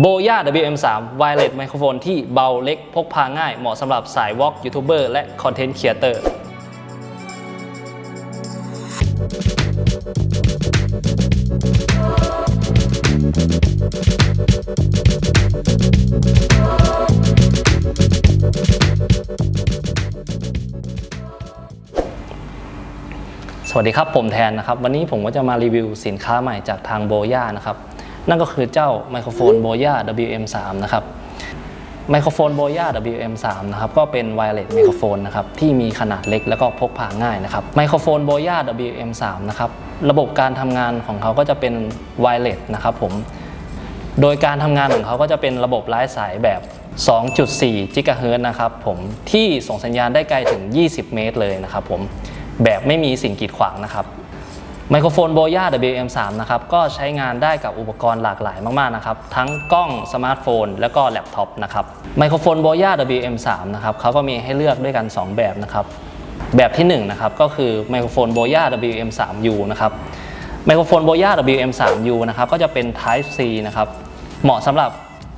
โบย่า WM3 Wireless Microphone ที่เบาเล็กพกพาง่ายเหมาะสำหรับสายวอล์กยูทูบเบอร์และคอนเทนต์ครีเอเตอร์สวัสดีครับ ผมแทนนะครับ วันนี้ผมก็จะมารีวิวสินค้าใหม่จากทางโบย่านะครับ นั่นก็คือเจ้าไมโครโฟนโบย่า WM3 นะครับไมโครโฟนโบย่า WM3 นะครับก็เป็นไวเลสไมโครโฟนนะครับที่มีขนาดเล็กแล้วก็พกพาง่ายนะครับไมโครโฟนโบย่า WM3 นะครับระบบการทำงานของเขาก็จะเป็นไวเลสนะครับผมโดยการทำงานของเขาก็จะเป็นระบบไร้สายแบบ 2.4กิกะเฮิรตซ์นะครับผมที่ส่งสัญญาณได้ไกลถึง 20 เมตรเลยนะครับผมแบบไม่มีสิ่งกีดขวางนะครับ ไมโครโฟนโบย่า WM3 นะครับก็ใช้งานได้กับอุปกรณ์หลากหลายมากๆนะครับทั้งกล้องสมาร์ทโฟน และก็แล็ปท็อปนะครับไมโครโฟนโบย่า WM3 นะครับเขาก็มีให้เลือกด้วยกัน 2 แบบนะครับแบบที่1นะครับก็คือไมโครโฟนโบย่า WM3U นะครับไมโครโฟนโบย่า WM3U นะครับก็จะเป็น Type C นะครับเหมาะสำหรับ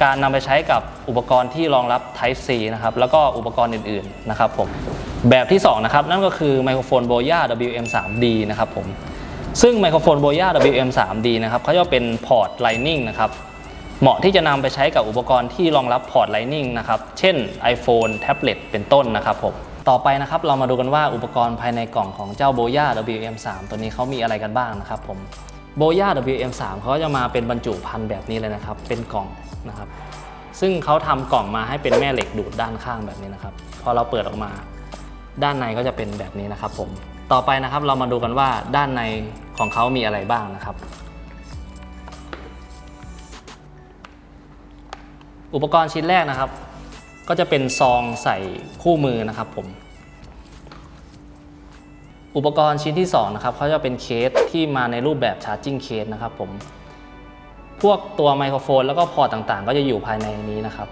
การนำไปใช้กับอุปกรณ์ที่รองรับ Type C นะครับแล้วก็อุปกรณ์อื่นๆนะครับผมแบบที่2นะครับนั่นก็คือไมโครโฟนโบย่า WM3D นะครับผม ซึ่งไมโครโฟนโบย่า WM3D นะครับเขาจะเป็นพอร์ต Lightning นะครับเหมาะที่จะนำไปใช้กับอุปกรณ์ที่รองรับพอร์ต Lightning นะครับเช่น iPhone แท็บเล็ตเป็นต้นนะครับผมต่อไปนะครับเรามาดูกันว่าอุปกรณ์ภายในกล่องของเจ้า Boya WM3 ตัวนี้เขามีอะไรกันบ้างนะครับผม Boya WM3 เขาจะมาเป็นบรรจุภัณฑ์แบบนี้เลยนะครับ เป็นกล่องนะครับ ซึ่งเขาทำกล่องมาให้เป็นแม่เหล็กดูดด้านข้างแบบนี้นะครับ พอเราเปิดออกมาด้านในก็จะเป็นแบบนี้นะครับผม ต่อไปนะครับเรามาดูกันว่าด้านในของเขามีอะไรบ้างนะครับ อุปกรณ์ชิ้นแรกนะครับ ก็จะเป็นซองใส่คู่มือนะครับผม อุปกรณ์ชิ้นที่2นะครับเขาจะเป็นเคสที่มาในรูปแบบชาร์จิ่งเคสนะครับผม พวกตัวไมโครโฟนแล้วก็พอร์ตต่างๆ ก็จะอยู่ภายในนี้นะครับ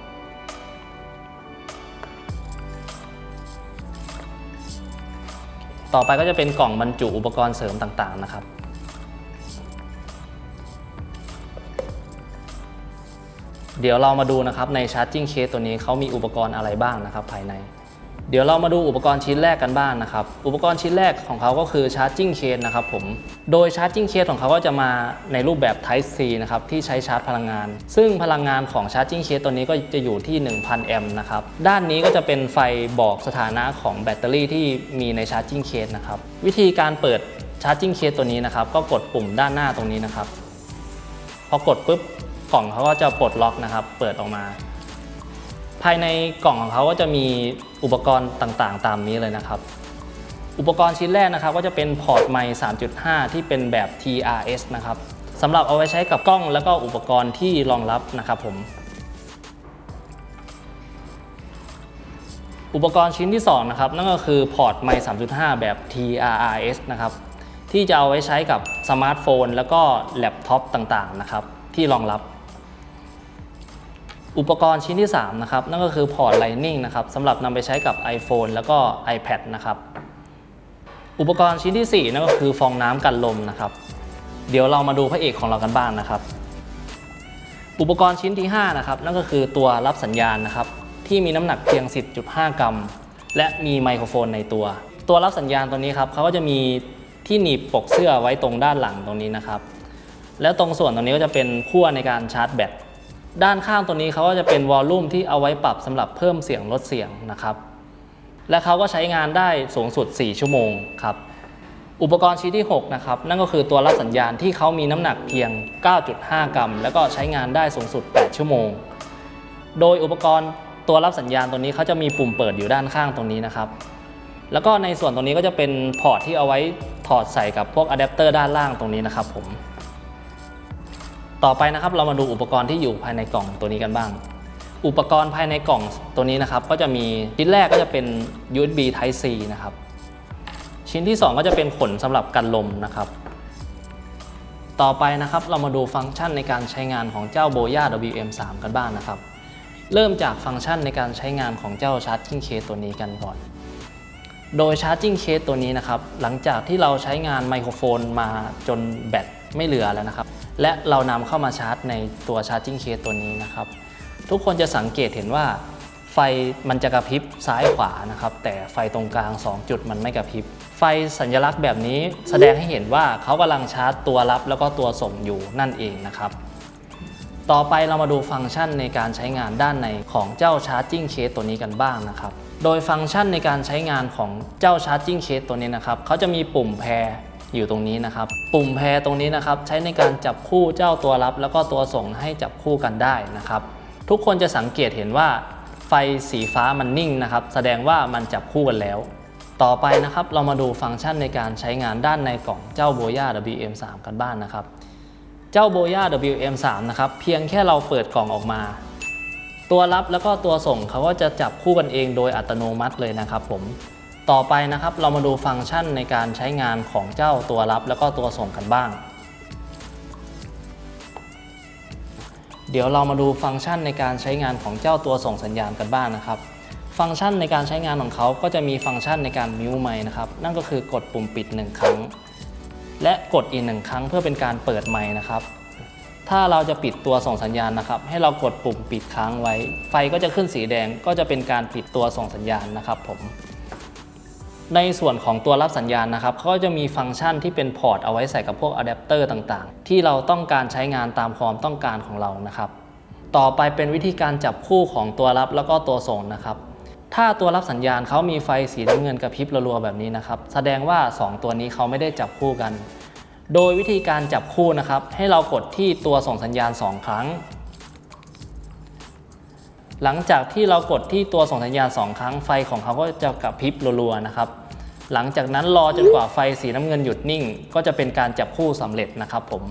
ต่อไปก็จะเป็นกล่องบรรจุอุปกรณ์เสริมต่างๆนะครับ เดี๋ยวเรามาดูนะครับในชาร์จิ่งเคสตัวนี้เขามีอุปกรณ์อะไรบ้างนะครับภายใน เดี๋ยวเรามาดูอุปกรณ์ชิ้นแรกกันบ้างนะครับ อุปกรณ์ชิ้นแรกของเขาก็คือชาร์จิ่งเคสนะครับผม โดยชาร์จิ่งเคสของเขาก็จะมาในรูปแบบ Type C นะครับที่ใช้ชาร์จพลังงาน ซึ่งพลังงานของชาร์จิ่งเคสตัวนี้ก็จะอยู่ที่ 1000 แอมป์นะครับ ด้านนี้ก็จะเป็นไฟบอกสถานะของแบตเตอรี่ที่มีในชาร์จิ่งเคสนะครับ วิธีการเปิดชาร์จิ่งเคสตัวนี้นะครับก็กดปุ่มด้านหน้าตรงนี้นะครับ พอกดปุ๊บกล่องเขาก็จะปลดล็อกนะครับ เปิดออกมา ภายในกล่องของเขาก็จะมีอุปกรณ์ต่างๆ ตามนี้เลยนะครับ อุปกรณ์ชิ้นแรกนะครับก็จะเป็นพอร์ตไมค์3.5 ที่เป็นแบบ TRS นะครับสำหรับเอาไว้ใช้กับกล้องแล้วก็อุปกรณ์ที่รองรับนะครับผม อุปกรณ์ชิ้นที่ 2 นะครับ นั่นก็คือพอร์ตไมค์3.5 แบบ TRRS นะครับที่จะเอาไว้ใช้กับสมาร์ทโฟน แล้วก็แล็ปท็อปต่างๆนะครับที่รองรับ อุปกรณ์ชิ้นที่ 3 นะครับ นั่นก็คือพอร์ต Lightning นะครับสำหรับนำไปใช้กับ iPhone แล้วก็ iPad นะครับ อุปกรณ์ชิ้นที่ 4 นั่นก็คือฟองน้ำกันลมนะครับ เดี๋ยวเรามาดูพระเอกของเรากันบ้างนะครับ อุปกรณ์ชิ้นที่ 5 นะครับ นั่นก็คือตัวรับสัญญาณนะครับ ที่มีน้ำหนักเพียง 10.5 กรัม และมีไมโครโฟนในตัว ตัวรับสัญญาณตัวนี้ครับเขาก็จะมีที่หนีบปกเสื้อไว้ตรงด้านหลังตรงนี้นะครับ แล้วตรงส่วนตรงนี้ก็จะเป็นขั้วในการชาร์จแบต ด้านข้างตัวนี้เขาก็จะเป็นวอลลุ่มที่เอาไว้ปรับสำหรับเพิ่มเสียงลดเสียงนะครับ และเขาก็ใช้งานได้สูงสุด 4 ชั่วโมงครับ อุปกรณ์ชิ้นที่ 6 นะครับ นั่นก็คือตัวรับสัญญาณที่เขามีน้ำหนักเพียง 9.5 กรัม แล้วก็ใช้งานได้สูงสุด 8 ชั่วโมง โดยอุปกรณ์ตัวรับสัญญาณตัวนี้เขาจะมีปุ่มเปิดอยู่ด้านข้างตรงนี้นะครับ แล้วก็ในส่วนตรงนี้ก็จะเป็นพอร์ตที่เอาไว้ถอดใส่กับพวกอะแดปเตอร์ด้านล่างตรงนี้นะครับผม ต่อไปนะครับเรามาดูอุปกรณ์ที่อยู่ภายในกล่องตัวนี้กันบ้าง อุปกรณ์ภายในกล่องตัวนี้นะครับ ก็จะมีชิ้นแรกก็จะเป็น USB Type C นะครับ ชิ้นที่ 2 ก็จะเป็นขนสำหรับกันลมนะครับ ต่อไปนะครับเรามาดูฟังก์ชันในการใช้งานของเจ้า Boya WM3 กันบ้างนะครับ เริ่มจากฟังก์ชันในการใช้งานของเจ้า Charging Case ตัวนี้กันก่อนโดย Charging Case ตัวนี้นะครับ หลังจากที่เราใช้งานไมโครโฟนมาจนแบตไม่เหลือแล้วนะครับ และเรานำเข้ามาชาร์จในตัว charging case ตัวนี้นะครับ ทุกคนจะสังเกตเห็นว่า ไฟมันจะกระพริบซ้ายขวานะครับ แต่ไฟตรงกลาง 2 จุดมันไม่กระพริบ ไฟสัญลักษณ์แบบนี้แสดงให้เห็นว่าเขากำลังชาร์จตัวรับแล้วก็ตัวส่งอยู่นั่นเองนะครับ ต่อไปเรามาดูฟังก์ชันในการใช้งานด้านในของเจ้า Charging Case ตัวนี้กันบ้างนะครับ โดยฟังก์ชันในการใช้งานของเจ้า Charging Case ตัวนี้นะครับเขาจะมีปุ่มแพร อยู่ตรงนี้นะครับ ปุ่มแพรตรงนี้นะครับ ใช้ในการจับคู่เจ้าตัวรับ แล้วก็ตัวส่งให้จับคู่กันได้นะครับ ทุกคนจะสังเกตเห็นว่า ไฟสีฟ้ามันนิ่งนะครับ แสดงว่ามันจับคู่กันแล้ว ต่อไปนะครับเรามาดูฟังก์ชันในการใช้งานด้านในกล่องเจ้า Boya WM3 กันบ้างนะครับ เจ้า Boya WM3 นะครับเพียงแค่เราเปิดกล่องออกมาตัวรับแล้วก็ตัวส่งเขาก็จะจับคู่กันเองโดยอัตโนมัติเลยนะครับผม ต่อไปนะครับเรามาดูฟังก์ชันในการใช้งานของเจ้าตัวรับ แล้วก็ตัวส่งกันบ้าง เดี๋ยวเรามาดูฟังก์ชันในการใช้งานของเจ้าตัวส่งสัญญาณกันบ้างนะครับ ฟังก์ชันในการใช้งานของเขาก็จะมีฟังก์ชันในการมิวไมค์นะครับ นั่นก็คือกดปุ่มปิด 1 ครั้ง และกดอีกหนึ่งครั้งเพื่อเป็นการเปิดไมค์นะครับถ้าเราจะปิดตัวส่งสัญญาณนะครับ ให้เรากดปุ่มปิดค้างไว้ ไฟก็จะขึ้นสีแดงก็จะเป็นการปิดตัวส่งสัญญาณนะครับผม ในส่วนของตัวรับสัญญาณนะครับเขาก็จะมีฟังก์ชันที่เป็นพอร์ตเอาไว้ใส่กับพวกอะแดปเตอร์ต่างๆ ที่เราต้องการใช้งานตามความต้องการของเรานะครับ ต่อไปเป็นวิธีการจับคู่ของตัวรับแล้วก็ตัวส่งนะครับ ถ้าตัวรับสัญญาณเขามีไฟสีน้ำเงินกระพริบรัวๆแบบนี้นะครับ แสดงว่า 2 ตัวนี้เขาไม่ได้จับคู่กัน โดยวิธีการจับคู่นะครับ ให้เรากดที่ตัวส่งสัญญาณ 2 ครั้ง หลังจากที่เรากดที่ตัวส่งสัญญาณ 2 ครั้งไฟของเขาก็จะกระพริบรัวๆนะครับ หลังจากนั้นรอจนกว่าไฟสีน้ำเงินหยุดนิ่ง ก็จะเป็นการจับคู่สำเร็จนะครับผม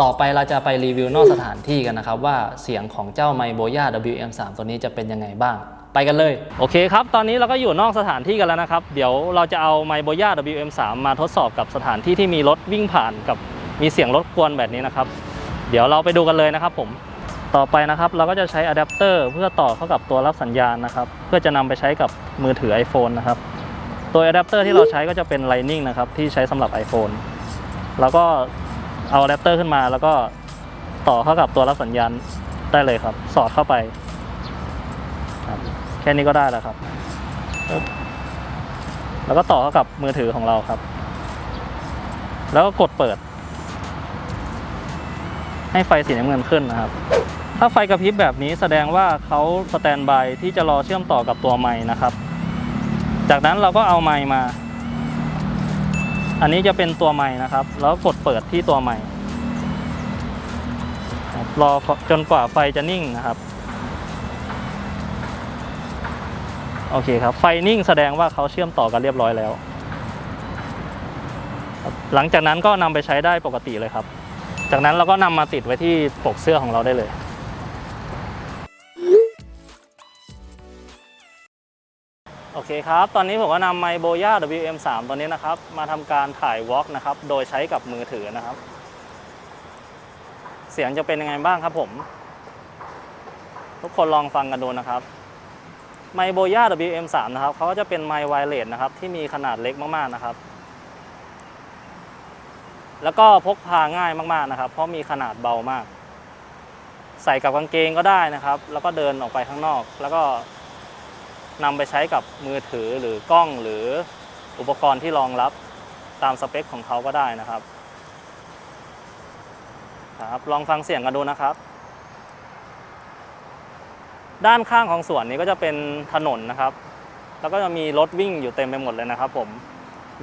ต่อไปเราจะไปรีวิวนอกสถานที่กันนะครับ ว่าเสียงของเจ้าไมโบย่า WM3 ตัวนี้จะเป็นยังไงบ้าง ไปกันเลย โอเคครับ ตอนนี้เราก็อยู่นอกสถานที่กันแล้วนะครับ เดี๋ยวเราจะเอาไมโบย่า WM3 มาทดสอบกับสถานที่ที่มีรถวิ่งผ่านกับมีเสียงรถกวนแบบนี้นะครับ เดี๋ยวเราไปดูกันเลยนะครับผม ต่อไปนะครับเราก็จะใช้อะแดปเตอร์เพื่อต่อเข้ากับตัวรับสัญญาณนะครับ เพื่อจะนำไปใช้กับมือถือ iPhone นะครับ ตัวอะแดปเตอร์ที่เราใช้ก็จะเป็น Lightning นะครับที่ใช้สำหรับ iPhone แล้วก็เอาอะแดปเตอร์ขึ้นมา แล้วก็ต่อเข้ากับตัวรับสัญญาณได้เลยครับ สอดเข้าไปครับแค่นี้ก็ได้แล้วครับ แล้วก็ต่อเข้ากับมือถือของเราครับ แล้วก็กดเปิด ให้ไฟสีน้ำเงินขึ้นนะครับ ถ้าไฟกระพริบแบบนี้แสดงว่าเขาสแตนบายที่จะรอเชื่อมต่อกับตัวไม้นะครับ จากนั้นเราก็เอาไม้มา อันนี้จะเป็นตัวไม้นะครับ แล้วกดเปิดที่ตัวไม้รอจนกว่าไฟจะนิ่งนะครับ โอเคครับ ไฟนิ่งแสดงว่าเขาเชื่อมต่อกันเรียบร้อยแล้ว หลังจากนั้นก็นำไปใช้ได้ปกติเลยครับ จากนั้นเราก็นำมาติดไว้ที่ปกเสื้อของเราได้เลยโอเคครับ ตอนนี้ผมก็นำไมโบย่า WM3 ตัวนี้นะครับ มาทำการถ่ายวอล์กนะครับ โดยใช้กับมือถือนะครับ เสียงจะเป็นยังไงบ้างครับผม ทุกคนลองฟังกันดูนะครับ ไมโบย่า WM3 นะครับเขาก็จะเป็นไมไวเลสนะครับ ที่มีขนาดเล็กมากๆนะครับ แล้วก็พกพาง่ายมากๆนะครับ เพราะมีขนาดเบามาก ใส่กับกางเกงก็ได้นะครับ แล้วก็เดินออกไปข้างนอก แล้วก็นำไปใช้กับมือถือหรือกล้องหรืออุปกรณ์ที่รองรับตามสเปคของเขาก็ได้นะครับครับลองฟังเสียงกันดูนะครับ ด้านข้างของสวนนี้ก็จะเป็นถนนนะครับ แล้วก็จะมีรถวิ่งอยู่เต็มไปหมดเลยนะครับ ผม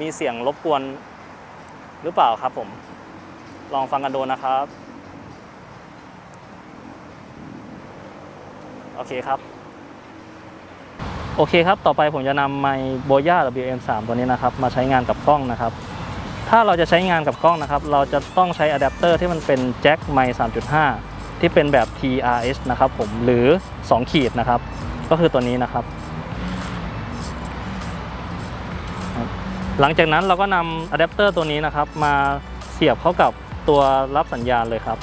มีเสียงรบกวน หรือเปล่าครับผม ลองฟังกันดูนะครับ โอเคครับ โอเคครับ ต่อไปผมจะนำไมโบย่า WM3 ตัวนี้นะครับ มาใช้งานกับกล้องนะครับ ถ้าเราจะใช้งานกับกล้องนะครับ เราจะต้องใช้อะแดปเตอร์ที่มันเป็นแจ็คไมค์3.5 ที่เป็นแบบ TRS นะครับผม หรือ 2 ขีดนะครับ ก็คือตัวนี้นะครับ หลังจากนั้นเราก็นำอะแดปเตอร์ตัวนี้นะครับ มาเสียบเข้ากับตัวรับสัญญาณเลยครับ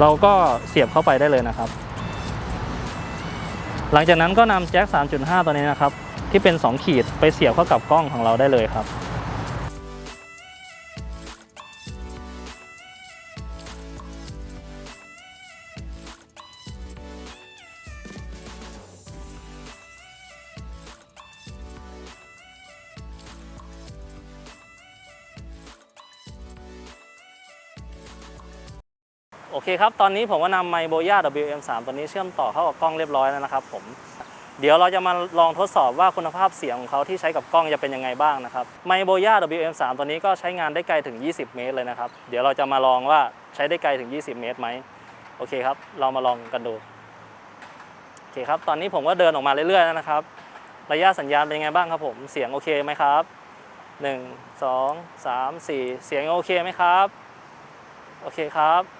เราก็เสียบเข้าไปได้เลยนะครับ หลังจากนั้นก็นำแจ็ค 3.5 ตัวนี้นะครับ ที่เป็น 2 ขีดไปเสียบเข้ากับกล้องของเราได้เลยครับ โอเคครับ ตอนนี้ผมก็นำไมโบย่า WM3 ตัวนี้เชื่อมต่อเข้ากับกล้องเรียบร้อยแล้วนะครับผมเดี๋ยวเราจะมาลองทดสอบว่าคุณภาพเสียงของเขาที่ใช้กับกล้องจะเป็นยังไงบ้างนะครับไมโบย่า WM3 ตัวนี้ก็ใช้งานได้ไกลถึง 20 เมตรเลยนะครับ เดี๋ยวเราจะมาลองว่าใช้ได้ไกลถึง 20 เมตรไหมโอเคครับ เรามาลองกันดูโอเคครับ ตอนนี้ผมก็เดินออกมาเรื่อยๆแล้วนะครับ ระยะสัญญาณเป็นยังไงบ้างครับผม เสียงโอเคไหมครับ 1 2 3 4 เสียงโอเคไหมครับ โอเคครับ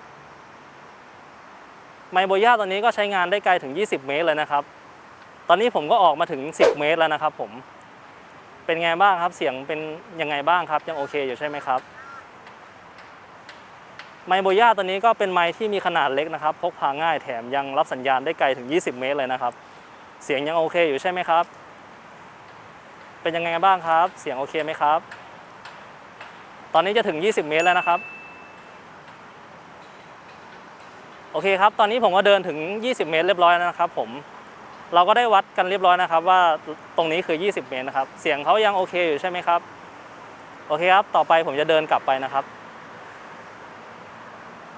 ไมโบย่าตัวนี้ก็ใช้งานได้ไกลถึง 20 เมตรเลยนะครับ ตอนนี้ผมก็ออกมาถึง 10 เมตรแล้วนะครับผม เป็นไงบ้างครับ เสียงเป็นยังไงบ้างครับ ยังโอเคอยู่ใช่ไหมครับ ไมโบย่าตัวนี้ก็เป็นไมค์ที่มีขนาดเล็กนะครับ พกพาง่ายแถมยังรับสัญญาณได้ไกลถึง 20 เมตรเลยนะครับ เสียงยังโอเคอยู่ใช่ไหมครับ เป็นยังไงบ้างครับ เสียงโอเคไหมครับ ตอนนี้จะถึง 20 เมตรแล้วนะครับ โอเคครับ ตอนนี้ผมก็เดินถึง 20 เมตรเรียบร้อยแล้วนะครับ ผม เราก็ได้วัดกันเรียบร้อยนะครับ ว่าตรงนี้คือ 20 เมตรนะครับ เสียงเขายังโอเคอยู่ใช่ไหมครับ โอเคครับ ต่อไปผมจะเดินกลับไปนะครับ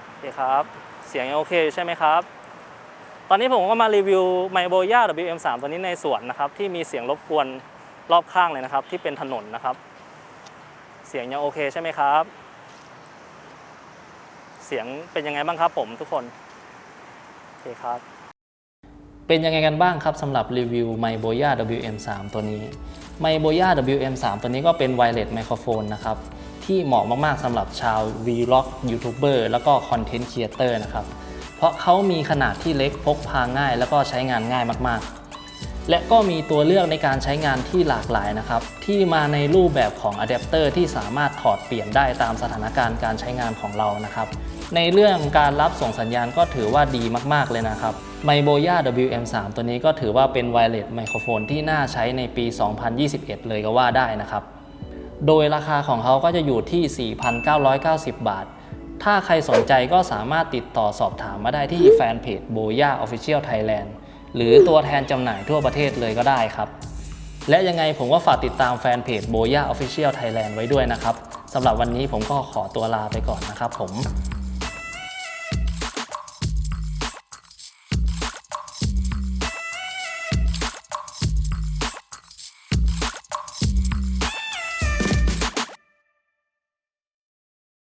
โอเคครับ เสียงยังโอเคอยู่ใช่ไหมครับ ตอนนี้ผมก็มารีวิวไมโบย่า WM3 ตัวนี้ในสวนนะครับ ที่มีเสียงรบกวนรอบข้างเลยนะครับ ที่เป็นถนนนะครับ เสียงยังโอเคใช่ไหมครับ เสียงเป็นยังไงบ้างครับผมทุกคนโอเคครับ เป็นยังไงกันบ้างครับสำหรับรีวิว m y b o y a WM3 ตัวนี้ m y b o y a WM3 ตัวนี้ก็เป็นไวเลสไมโครโฟนนะครับ ที่เหมาะมากๆสำหรับชาว Vlog YouTuber แล้วก็ Content Creator นะครับ เพราะเขามีขนาดที่เล็กพกพาง่าย แล้วก็ใช้งานง่ายมากๆและก็มีตัวเลือกในการใช้งานที่หลากหลายนะครับ ที่มาในรูปแบบของอะแดปเตอร์ที่สามารถถอดเปลี่ยนได้ตามสถานการณ์การใช้งานของเรานะครับ ในเรื่องการรับส่งสัญญาณก็ถือว่าดีมากๆเลยนะครับไมโบย่า WM3 ตัวนี้ก็ถือว่าเป็นไวเลสไมโครโฟนที่น่าใช้ในปี 2021 เลยก็ว่าได้นะครับ โดยราคาของเขาก็จะอยู่ที่ 4,990 บาท ถ้าใครสนใจก็สามารถติดต่อสอบถามมาได้ที่แฟนเพจ Boya Official Thailand หรือตัวแทนจำหน่ายทั่วประเทศเลยก็ได้ครับ และยังไงผมก็ฝากติดตามแฟนเพจ Boya Official Thailand ไว้ด้วยนะครับสำหรับวันนี้ผมก็ขอตัวลาไปก่อนนะครับผม